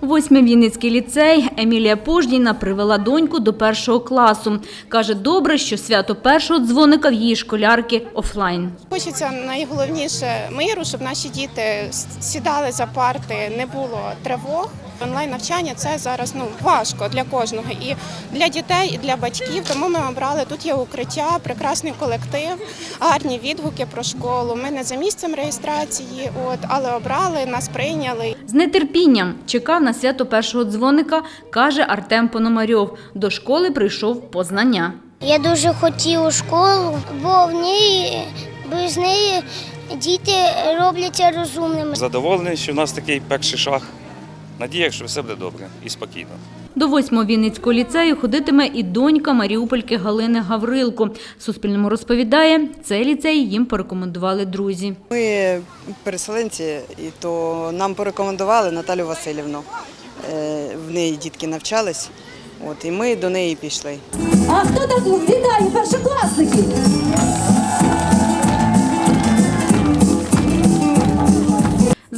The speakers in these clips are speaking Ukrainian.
Восьмий Вінницький ліцей Емілія Пождіна привела доньку до першого класу. Каже, добре, що свято першого дзвоника в її школярки офлайн. Хочеться найголовніше миру, щоб наші діти сідали за парти, не було тривог. Онлайн навчання це зараз ну важко для кожного і для дітей, і для батьків. Тому ми обрали тут є укриття, прекрасний колектив, гарні відгуки про школу. Ми не за місцем реєстрації, от але обрали, нас прийняли. З нетерпінням чекав на свято першого дзвоника, каже Артем Пономарьов. До школи прийшов по знання. Я дуже хотів у школу, бо в ній без неї діти робляться розумними. Задоволений, що в нас такий перший шаг. Надія, що все буде добре і спокійно. До восьмого Вінницького ліцею ходитиме і донька Маріупольки Галини Гаврилко. Суспільному розповідає, цей ліцей їм порекомендували друзі. Ми переселенці, і то нам порекомендували Наталю Васильівну. Е, В неї дітки навчались, от, і ми до неї пішли. А хто так вітає першокласників?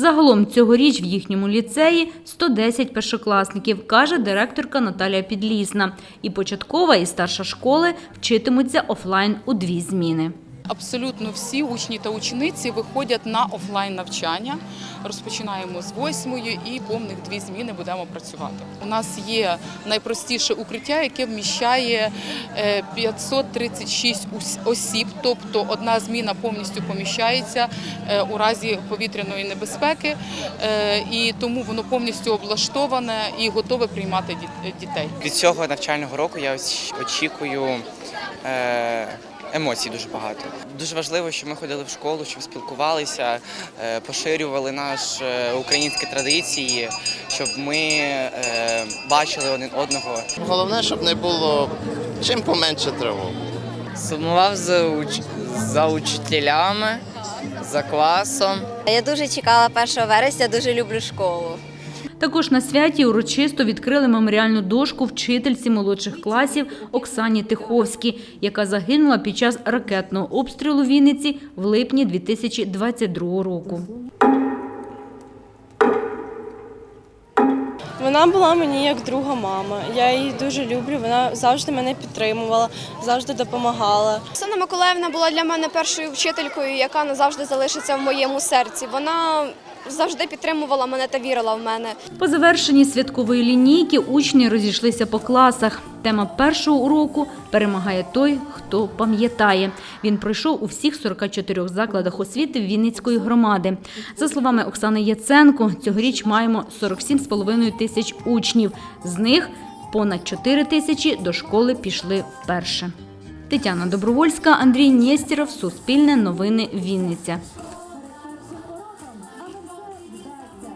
Загалом цьогоріч в їхньому ліцеї 110 першокласників, каже директорка Наталія Підлісна. І початкова, і старша школи вчитимуться офлайн у дві зміни. Абсолютно всі учні та учениці виходять на офлайн навчання. Розпочинаємо з восьмої і повних дві зміни будемо працювати. У нас є найпростіше укриття, яке вміщає е, 536 ус- осіб, тобто одна зміна повністю поміщається е, у разі повітряної небезпеки, Е, і тому воно повністю облаштоване і готове приймати дітей. Від цього навчального року я очікую е, емоцій дуже багато. Дуже важливо, щоб ми ходили в школу, щоб спілкувалися, е, поширювали наші е, українські традиції, щоб ми е, бачили один одного. Головне, щоб не було чим поменше тривог. Сумував за, уч... за учителями, за класом. Я дуже чекала 1 вересня, дуже люблю школу. Також на святі урочисто відкрили меморіальну дошку вчительці молодших класів Оксані Тиховській, яка загинула під час ракетного обстрілу Вінниці в липні 2022 року. Вона була мені як друга мама. Я її дуже люблю. Вона завжди мене підтримувала, завжди допомагала. Оксана Миколаївна була для мене першою вчителькою, яка назавжди залишиться в моєму серці. Вона завжди підтримувала мене та вірила в мене. По завершенні святкової лінійки учні розійшлися по класах. Тема першого уроку перемагає той, хто пам'ятає. Він пройшов у всіх 44 закладах освіти Вінницької громади. За словами Оксани Яценко, цьогоріч маємо 47,5 тисяч учнів. З них понад 4 тисячі до школи пішли вперше. Тетяна Добровольська, Андрій Нєстєров, Суспільне новини Вінниця.